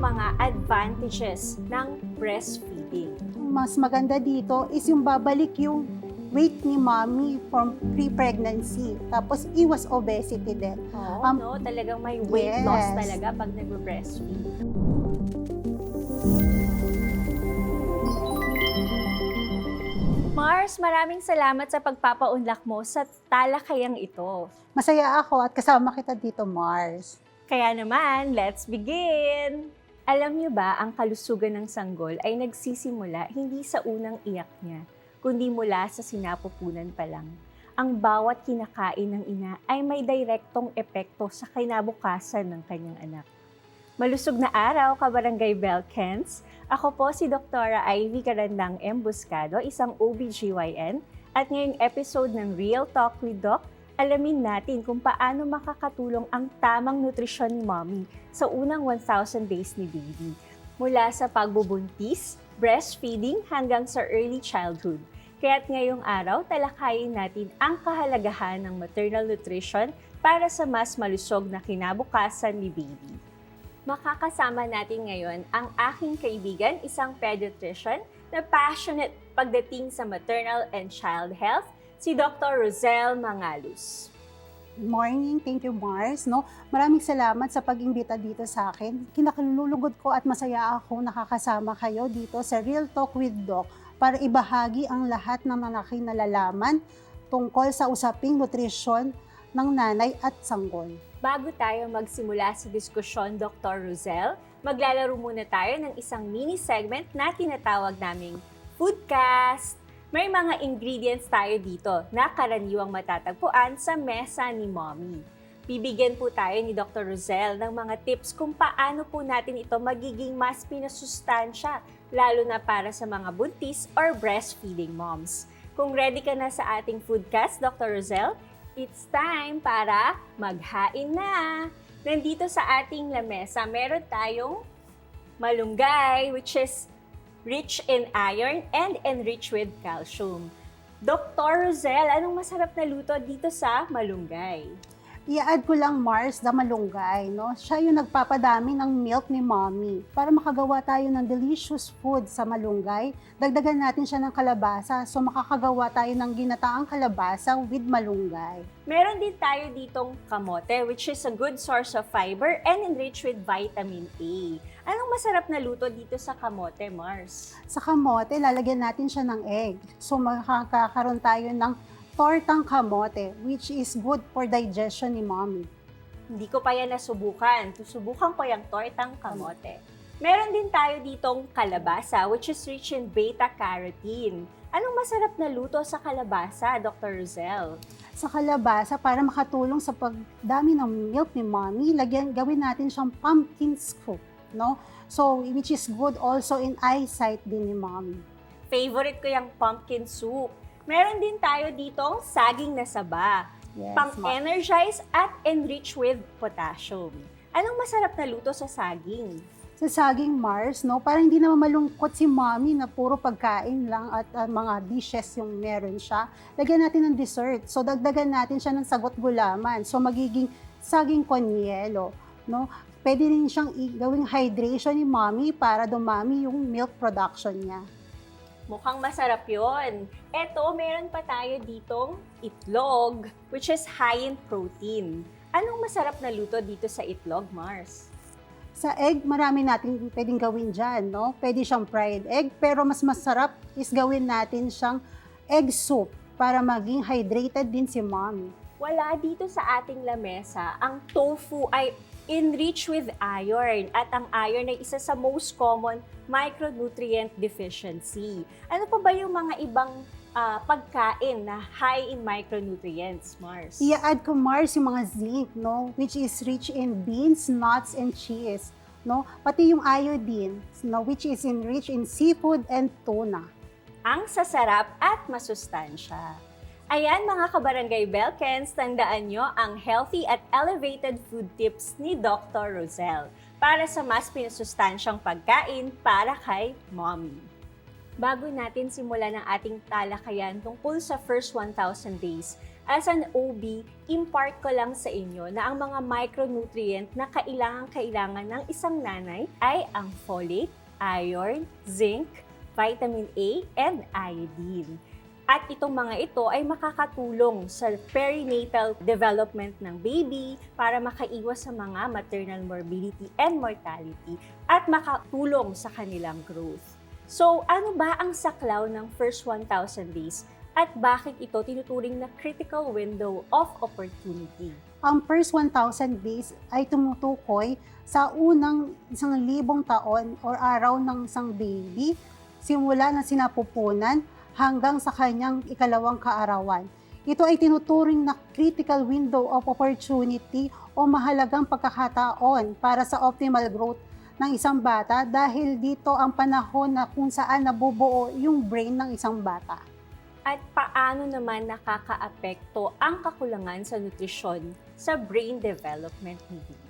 mga advantages ng breastfeeding? Mas maganda dito is yung babalik yung weight ni mommy from pre-pregnancy. Tapos iwas obesity din. Oo, Um, no? Talagang may weight loss yes. talaga pag nagbe-breastfeed. Mars, maraming salamat sa pagpapaunlak mo sa talakayang ito. Masaya ako at kasama kita dito, Mars. Kaya naman, let's begin! Alam niyo ba, ang kalusugan ng sanggol ay nagsisimula hindi sa unang iyak niya, kundi mula sa sinapupunan pa lang. Ang bawat kinakain ng ina ay may direktong epekto sa kinabukasan ng kanyang anak. Malusog na araw, Kabarangay Belkens. Ako po si Dr. Ivy Carandang M. Buscado, isang OBGYN. At ngayong episode ng Real Talk with Doc, alamin natin kung paano makakatulong ang tamang nutrisyon ni mommy sa unang 1,000 days ni baby. Mula sa pagbubuntis, breastfeeding hanggang sa early childhood. Kaya't ngayong araw, talakayin natin ang kahalagahan ng maternal nutrition para sa mas malusog na kinabukasan ni baby. Makakasama natin ngayon ang aking kaibigan, isang pediatrician na passionate pagdating sa maternal and child health, si Dr. Rosel Mangalus. Morning, thank you Mars. No, maraming salamat sa pag-imbita dito sa akin. Kinakalulugod ko at masaya ako nakakasama kayo dito sa Real Talk with Doc para ibahagi ang lahat ng mga nalalaman tungkol sa usaping nutrisyon ng nanay at sanggol. Bago tayo magsimula sa diskusyon, Dr. Rosel, maglalaro muna tayo ng isang mini segment na tinatawag naming Foodcast. May mga ingredients tayo dito na karaniwang matatagpuan sa mesa ni Mommy. Bibigyan po tayo ni Dr. Rosel ng mga tips kung paano po natin ito magiging mas pinasustansya, lalo na para sa mga buntis or breastfeeding moms. Kung ready ka na sa ating foodcast, Dr. Rosel, it's time para maghain na! Nandito sa ating lamesa, meron tayong malunggay, which is rich in iron and enriched with calcium. Dr. Rosel, anong masarap na luto dito sa malunggay? I-add ko lang Mars na malunggay, no? Siya yung nagpapadami ng milk ni mommy. Para makagawa tayo ng delicious food sa malunggay, dagdagan natin siya ng kalabasa. So makakagawa tayo ng ginataang kalabasa with malunggay. Meron din tayo ditong kamote, which is a good source of fiber and enriched with vitamin A. Anong masarap na luto dito sa kamote, Mars? Sa kamote, lalagyan natin siya ng egg. So makakakaroon tayo ng tortang kamote, which is good for digestion ni mommy. Hindi ko pa yan nasubukan. Susubukan ko yung tortang kamote. Meron din tayo ditong kalabasa, which is rich in beta-carotene. Anong masarap na luto sa kalabasa, Dr. Rosel? Sa kalabasa, para makatulong sa pagdami ng milk ni mommy, lagyan, gawin natin siyang pumpkin scoop, no? So, which is good also in eyesight din ni mommy. Favorite ko yung pumpkin soup. Meron din tayo ditong saging na saba. Yes, pang ma- energize at enrich with potassium. Anong masarap na luto sa saging? sa saging Mars, no? Para hindi naman malungkot si mommy na puro pagkain lang at uh, mga dishes yung meron siya. Lagyan natin ng dessert. So, dagdagan natin siya ng sagot gulaman. So, magiging saging konyelo, no? Pwede rin siyang gawing hydration ni mommy para dumami yung milk production niya. Mukhang masarap yon. Eto, meron pa tayo ditong itlog, which is high in protein. Anong masarap na luto dito sa itlog, Mars? Sa egg, marami natin pwedeng gawin dyan, no? Pwede siyang fried egg, pero mas masarap is gawin natin siyang egg soup para maging hydrated din si mommy. Wala dito sa ating lamesa, ang tofu ay enriched with iron at ang iron ay isa sa most common micronutrient deficiency. Ano pa ba yung mga ibang ah, pagkain na high in micronutrients, Mars? I-add ko Mars yung mga zinc, no? Which is rich in beans, nuts, and cheese. No? Pati yung iodine, no? which is enriched in seafood and tuna. ang sasarap at masustansya. Ayan mga kabarangay Belkens, tandaan nyo ang healthy at elevated food tips ni Dr. Rosel para sa mas pinasustansyang pagkain para kay mommy. Bago natin simulan ang ating talakayan tungkol sa first 1,000 days, as an OB, impart ko lang sa inyo na ang mga micronutrient na kailangan-kailangan ng isang nanay ay ang folate, iron, zinc, vitamin A, and iodine. At itong mga ito ay makakatulong sa perinatal development ng baby para makaiwas sa mga maternal morbidity and mortality at makatulong sa kanilang growth. So, ano ba ang saklaw ng first 1,000 days at bakit ito tinuturing na critical window of opportunity? Ang first 1,000 days ay tumutukoy sa unang isang libong taon or araw ng isang baby simula ng sinapupunan hanggang sa kanyang ikalawang kaarawan. Ito ay tinuturing na critical window of opportunity o mahalagang pagkakataon para sa optimal growth ng isang bata dahil dito ang panahon na kung saan nabubuo yung brain ng isang bata. At paano naman nakakaapekto ang kakulangan sa nutrisyon sa brain development ni baby?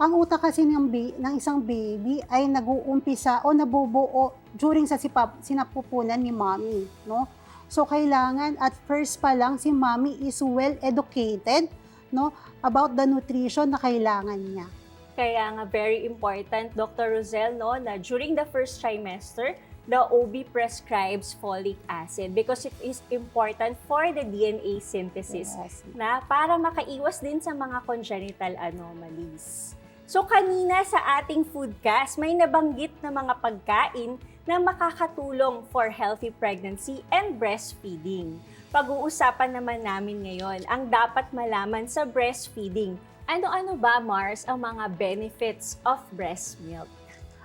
Ang utak kasi ng, bi- ng isang baby ay nag-uumpisa o nabubuo during sa sipap, sinapupunan ni mommy, no? So kailangan at first pa lang si mommy is well educated, no, about the nutrition na kailangan niya. Kaya nga very important, Dr. Rosel, no, na during the first trimester, the OB prescribes folic acid because it is important for the DNA synthesis Yes. na para makaiwas din sa mga congenital anomalies. So kanina sa ating foodcast, may nabanggit na mga pagkain na makakatulong for healthy pregnancy and breastfeeding. Pag-uusapan naman namin ngayon ang dapat malaman sa breastfeeding. Ano-ano ba, Mars, ang mga benefits of breast milk?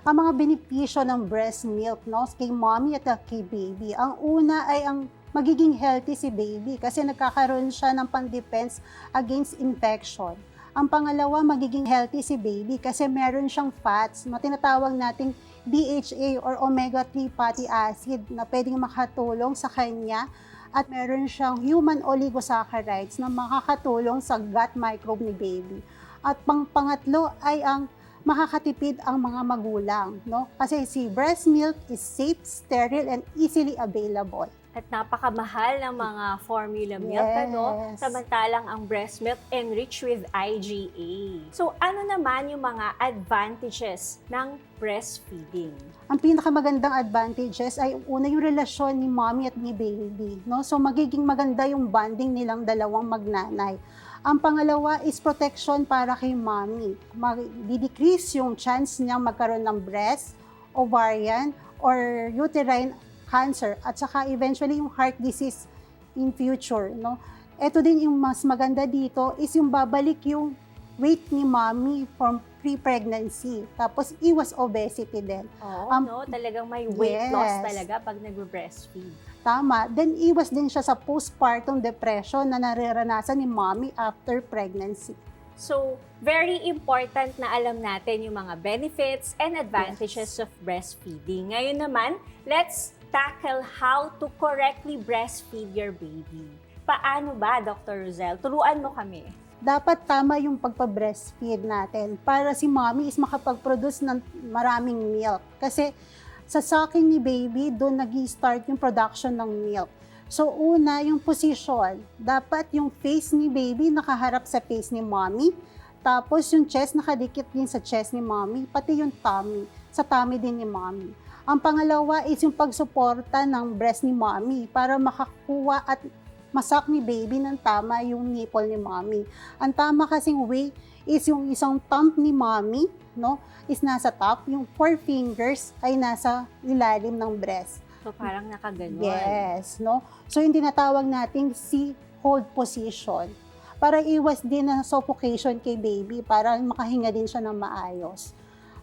Ang mga benepisyo ng breast milk, no, kay mommy at kay baby. Ang una ay ang magiging healthy si baby kasi nagkakaroon siya ng pang-defense against infection. Ang pangalawa, magiging healthy si baby kasi meron siyang fats na tinatawag nating DHA or omega-3 fatty acid na pwedeng makatulong sa kanya at meron siyang human oligosaccharides na makakatulong sa gut microbe ni baby. At pang pangatlo ay ang makakatipid ang mga magulang, no? Kasi si breast milk is safe, sterile, and easily available. At napakamahal ng mga formula milk, ano? Yes. Samantalang ang breast milk enriched with IgA. So, ano naman yung mga advantages ng breastfeeding? Ang pinakamagandang advantages ay una yung relasyon ni mommy at ni baby, no? So magiging maganda yung bonding nilang dalawang magnanay. Ang pangalawa is protection para kay mommy. Mag-decrease yung chance niyang magkaroon ng breast, ovarian, or uterine cancer at saka eventually yung heart disease in future, no? Ito din yung mas maganda dito is yung babalik yung weight ni mommy from pre-pregnancy. Tapos iwas obesity din. Oo, Um, no? Talagang may weight loss yes. talaga pag nagbe-breastfeed. Tama. Then iwas din siya sa postpartum depression na nararanasan ni mommy after pregnancy. So, very important na alam natin yung mga benefits and advantages of breastfeeding. Ngayon naman, let's tackle how to correctly breastfeed your baby. Paano ba, Dr. Rosel? Turuan mo kami. Dapat tama yung pagpa-breastfeed natin para si mommy is makapag-produce ng maraming milk. Kasi sa sucking ni baby, doon nag start yung production ng milk. So una, yung position. Dapat yung face ni baby nakaharap sa face ni mommy. Tapos yung chest nakadikit din sa chest ni mommy, pati yung tummy, sa tummy din ni mommy. Ang pangalawa is yung pagsuporta ng breast ni mommy para makakuha at masak ni baby ng tama yung nipple ni mommy. Ang tama kasing way is yung isang thumb ni mommy, no, is nasa top, yung four fingers ay nasa ilalim ng breast. So, parang nakaganon. Yes, no? So yung tinatawag nating C hold position para iwas din na suffocation kay baby para makahinga din siya ng maayos.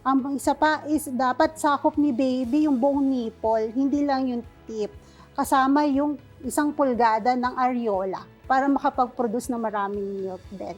Ang isa pa is dapat sakop ni baby yung buong nipple, hindi lang yung tip. Kasama yung isang pulgada ng areola para makapag-produce ng maraming milk din.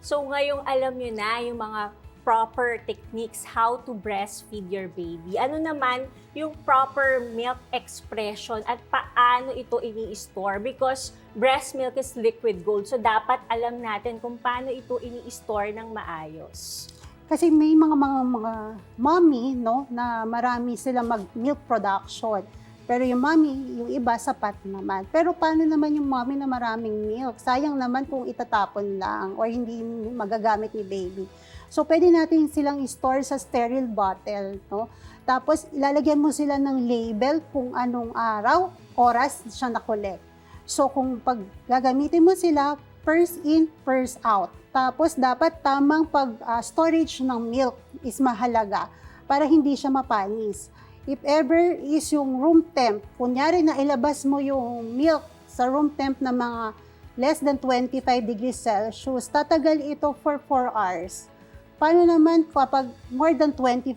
So, ngayong alam nyo na yung mga proper techniques how to breastfeed your baby. Ano naman yung proper milk expression at paano ito ini-store because breast milk is liquid gold. So dapat alam natin kung paano ito ini-store ng maayos. Kasi may mga mga mga mommy no na marami sila mag milk production. Pero yung mommy, yung iba, sapat naman. Pero paano naman yung mommy na maraming milk? Sayang naman kung itatapon lang or hindi magagamit ni baby. So, pwede natin silang store sa sterile bottle, no? Tapos, ilalagyan mo sila ng label kung anong araw, oras siya na-collect. So, kung pag gagamitin mo sila, first in, first out. Tapos, dapat tamang pag-storage ng milk is mahalaga para hindi siya mapanis. If ever is yung room temp, kunyari na ilabas mo yung milk sa room temp na mga less than 25 degrees Celsius, tatagal ito for 4 hours. Paano naman kapag more than 25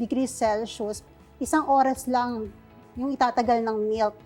degrees Celsius, isang oras lang yung itatagal ng milk.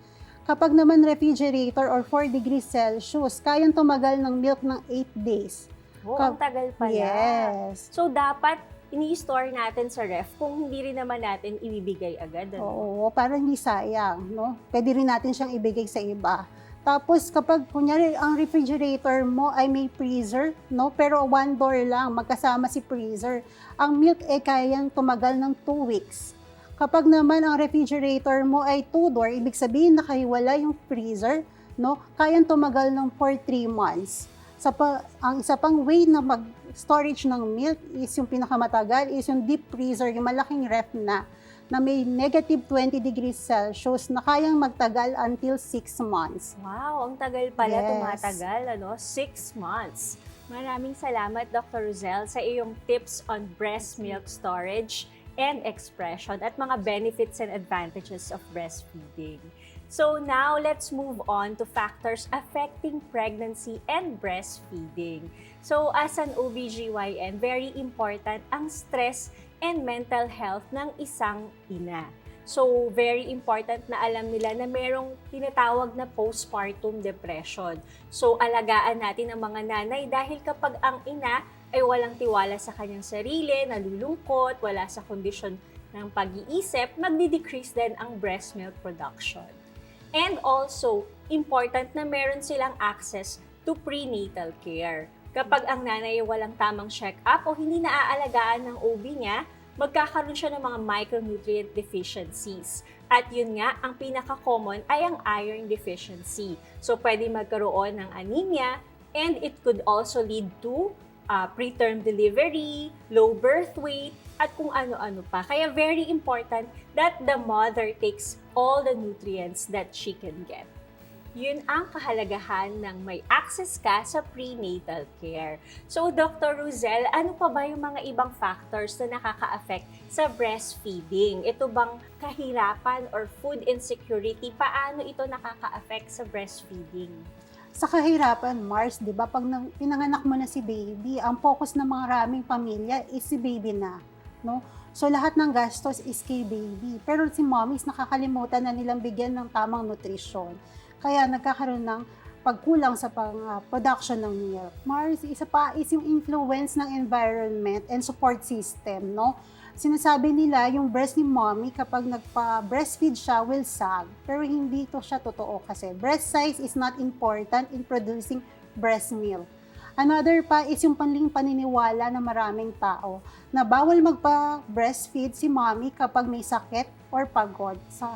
Kapag naman refrigerator or 4 degrees Celsius, kayang tumagal ng milk ng 8 days. Oh, ang tagal pala. Yes. So, dapat ini-store natin sa ref kung hindi rin naman natin ibibigay agad. Ano? Oo, para hindi sayang, no? Pwede rin natin siyang ibigay sa iba. Tapos kapag kunyari ang refrigerator mo ay may freezer, no? Pero one door lang, magkasama si freezer. Ang milk ay kayang tumagal ng 2 weeks. Kapag naman ang refrigerator mo ay two door, ibig sabihin nakahiwala yung freezer, no? Kayang tumagal ng for 3 months. Sa pa, ang isa pang way na mag-storage ng milk is yung pinakamatagal is yung deep freezer, yung malaking ref na na may negative 20 degrees Celsius na kayang magtagal until 6 months. Wow, ang tagal pala Yes. tumatagal, ano? Six months. Maraming salamat, Dr. Rosel, sa iyong tips on breast milk storage and expression at mga benefits and advantages of breastfeeding. So now, let's move on to factors affecting pregnancy and breastfeeding. So as an OBGYN, very important ang stress and mental health ng isang ina. So, very important na alam nila na merong tinatawag na postpartum depression. So, alagaan natin ang mga nanay dahil kapag ang ina ay walang tiwala sa kanyang sarili, nalulungkot, wala sa kondisyon ng pag-iisip, magdi-decrease din ang breast milk production. And also, important na meron silang access to prenatal care. Kapag ang nanay ay walang tamang check-up o hindi naaalagaan ng OB niya, magkakaroon siya ng mga micronutrient deficiencies. At yun nga, ang pinaka-common ay ang iron deficiency. So, pwede magkaroon ng anemia and it could also lead to uh, preterm delivery, low birth weight, at kung ano-ano pa. Kaya very important that the mother takes all the nutrients that she can get. Yun ang kahalagahan ng may access ka sa prenatal care. So, Dr. Rosel, ano pa ba yung mga ibang factors na nakaka-affect sa breastfeeding? Ito bang kahirapan or food insecurity? Paano ito nakaka-affect sa breastfeeding? Sa kahirapan, Mars, di ba, pag nang- pinanganak mo na si baby, ang focus ng mga raming pamilya is si baby na. No? So lahat ng gastos is kay baby. Pero si mommies nakakalimutan na nilang bigyan ng tamang nutrisyon. Kaya nagkakaroon ng pagkulang sa pang ah, production ng milk. Mars, isa pa is yung influence ng environment and support system, no? Sinasabi nila yung breast ni mommy kapag nagpa-breastfeed siya will sag. Pero hindi ito siya totoo kasi breast size is not important in producing breast milk. Another pa is yung panling paniniwala ng maraming tao na bawal magpa-breastfeed si mommy kapag may sakit or pagod sa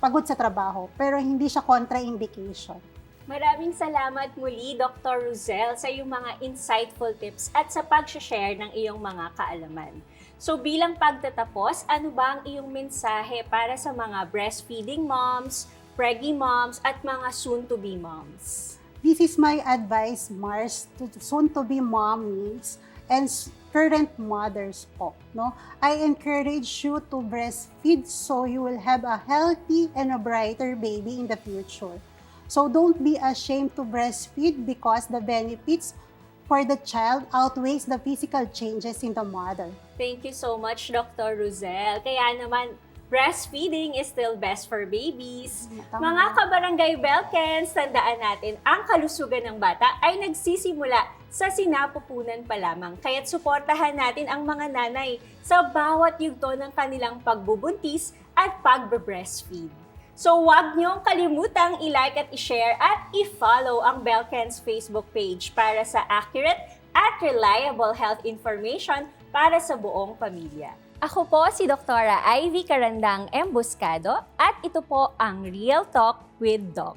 pagod sa trabaho, pero hindi siya contraindication. Maraming salamat muli, Dr. Rosel, sa iyong mga insightful tips at sa pag-share ng iyong mga kaalaman. So bilang pagtatapos, ano ba ang iyong mensahe para sa mga breastfeeding moms, preggy moms, at mga soon-to-be moms? This is my advice, Mars, to soon-to-be mommies and current mothers po. No? I encourage you to breastfeed so you will have a healthy and a brighter baby in the future. So don't be ashamed to breastfeed because the benefits for the child outweighs the physical changes in the mother. Thank you so much, Dr. Rosel. Kaya naman, breastfeeding is still best for babies. Tama. Mga kabarangay Belkens, tandaan natin, ang kalusugan ng bata ay nagsisimula sa sinapupunan pa lamang. Kaya't suportahan natin ang mga nanay sa bawat yugto ng kanilang pagbubuntis at pagbe-breastfeed. So huwag niyong kalimutang i-like at i-share at i-follow ang Belkens Facebook page para sa accurate at reliable health information para sa buong pamilya. Ako po si Doktora Ivy Karandang Embuscado at ito po ang Real Talk with Doc.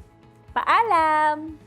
Paalam!